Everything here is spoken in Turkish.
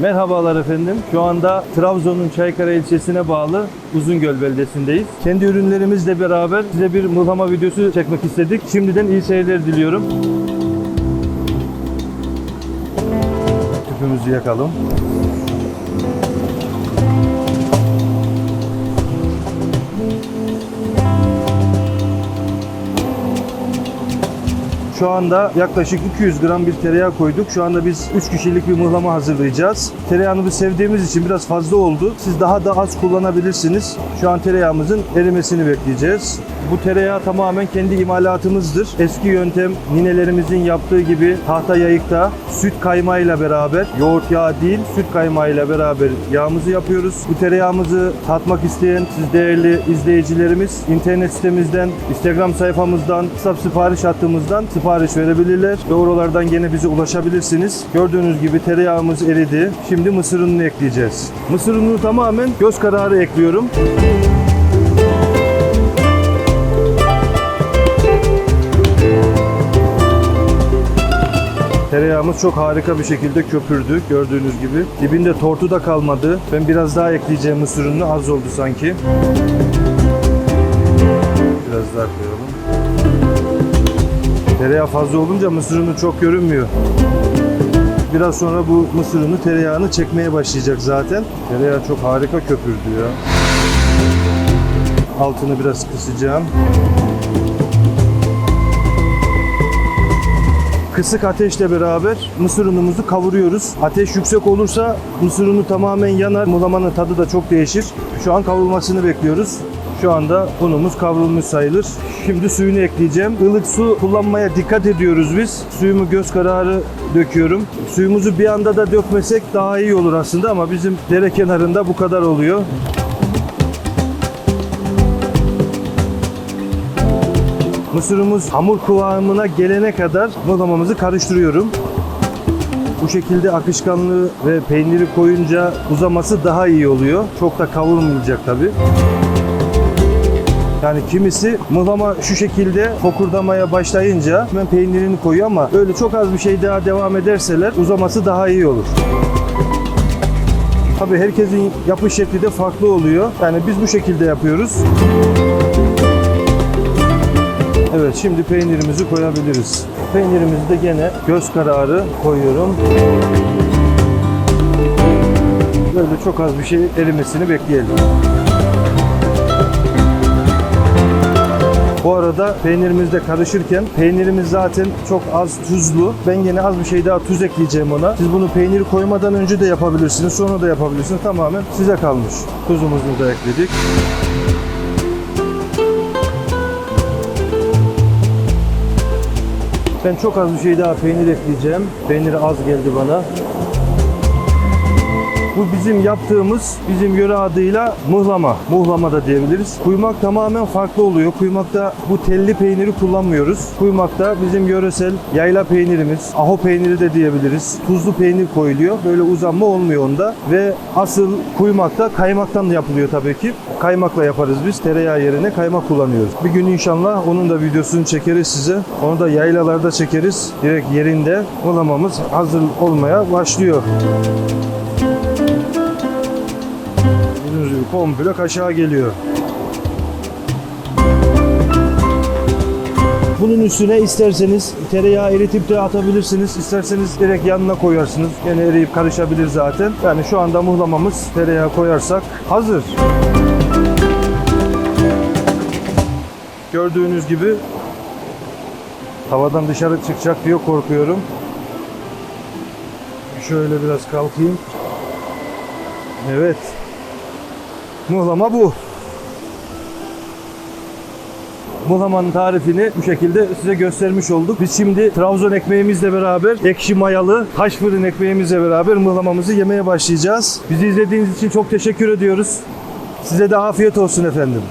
Merhabalar efendim. Şu anda Trabzon'un Çaykara ilçesine bağlı Uzungöl beldesindeyiz. Kendi ürünlerimizle beraber size bir mıhlama videosu çekmek istedik. Şimdiden iyi seyirler diliyorum. Tüpümüzü yakalım. Şu anda yaklaşık 200 gram bir tereyağı koyduk. Şu anda biz 3 kişilik bir mıhlama hazırlayacağız. Tereyağını biz sevdiğimiz için biraz fazla oldu. Siz daha da az kullanabilirsiniz. Şu an tereyağımızın erimesini bekleyeceğiz. Bu tereyağı tamamen kendi imalatımızdır. Eski yöntem ninelerimizin yaptığı gibi tahta yayıkta süt kaymağıyla beraber, yoğurt yağı değil süt kaymağıyla beraber yağımızı yapıyoruz. Bu tereyağımızı tatmak isteyen siz değerli izleyicilerimiz internet sitemizden, Instagram sayfamızdan, WhatsApp sipariş hattımızdan sipariş verebilirler ve oralardan gene bize ulaşabilirsiniz. Gördüğünüz gibi tereyağımız eridi. Şimdi mısır ununu ekleyeceğiz. Mısır ununu tamamen göz kararı ekliyorum. Tereyağımız çok harika bir şekilde köpürdü gördüğünüz gibi. Dibinde tortu da kalmadı. Ben biraz daha ekleyeceğim mısır ununu az oldu sanki. Biraz daha koyalım. Tereyağı fazla olunca mısır unu çok görünmüyor. Biraz sonra bu mısır unu tereyağını çekmeye başlayacak zaten. Tereyağı çok harika köpürdü ya. Altını biraz kısacağım. Kısık ateşle beraber mısır unumuzu kavuruyoruz. Ateş yüksek olursa mısır unu tamamen yanar. Mulamanın tadı da çok değişir. Şu an kavrulmasını bekliyoruz. Şu anda unumuz kavrulmuş sayılır. Şimdi suyunu ekleyeceğim. Ilık su kullanmaya dikkat ediyoruz biz. Suyumu göz kararı döküyorum. Suyumuzu bir anda da dökmesek daha iyi olur aslında ama bizim dere kenarında bu kadar oluyor. Mısırımız hamur kıvamına gelene kadar mıhlamamızı karıştırıyorum. Bu şekilde akışkanlığı ve peyniri koyunca uzaması daha iyi oluyor. Çok da kavrulmayacak tabi. Yani kimisi mıhlama şu şekilde fokurdamaya başlayınca hemen peynirini koyuyor ama öyle çok az bir şey daha devam ederseler uzaması daha iyi olur. Tabi herkesin yapış şekli de farklı oluyor. Yani biz bu şekilde yapıyoruz. Evet şimdi peynirimizi koyabiliriz. Peynirimizi de gene göz kararı koyuyorum. Böyle çok az bir şey erimesini bekleyelim. Bu arada peynirimiz de karışırken peynirimiz zaten çok az tuzlu. Ben gene az bir şey daha tuz ekleyeceğim ona. Siz bunu peyniri koymadan önce de yapabilirsiniz, sonra da yapabilirsiniz. Tamamen size kalmış. Tuzumuzu da ekledik. Ben çok az bir şey daha peynir ekleyeceğim. Peynir az geldi bana. Bu bizim yaptığımız, bizim yöre adıyla muhlama. Muhlama da diyebiliriz. Kuymak tamamen farklı oluyor. Kuymakta bu telli peyniri kullanmıyoruz. Kuymakta bizim yöresel yayla peynirimiz, aho peyniri de diyebiliriz. Tuzlu peynir koyuluyor. Böyle uzanma olmuyor onda. Ve asıl kuymakta kaymaktan yapılıyor tabii ki. Kaymakla yaparız biz. Tereyağı yerine kaymak kullanıyoruz. Bir gün inşallah onun da videosunu çekeriz size. Onu da yaylalarda çekeriz. Direkt yerinde muhlamamız hazır olmaya başlıyor. Gördüğünüz gibi komple kaşığa geliyor. Bunun üstüne isterseniz tereyağı eritip de atabilirsiniz. İsterseniz direkt yanına koyarsınız. Yine eriyip karışabilir zaten. Yani şu anda muhlamamız tereyağı koyarsak hazır. Gördüğünüz gibi havadan dışarı çıkacak diye korkuyorum. Şöyle biraz kalkayım. Evet. Muhlama bu. Muhlamanın tarifini bu şekilde size göstermiş olduk. Biz şimdi Trabzon ekmeğimizle beraber ekşi mayalı taş fırın ekmeğimizle beraber mıhlamamızı yemeye başlayacağız. Bizi izlediğiniz için çok teşekkür ediyoruz. Size de afiyet olsun efendim.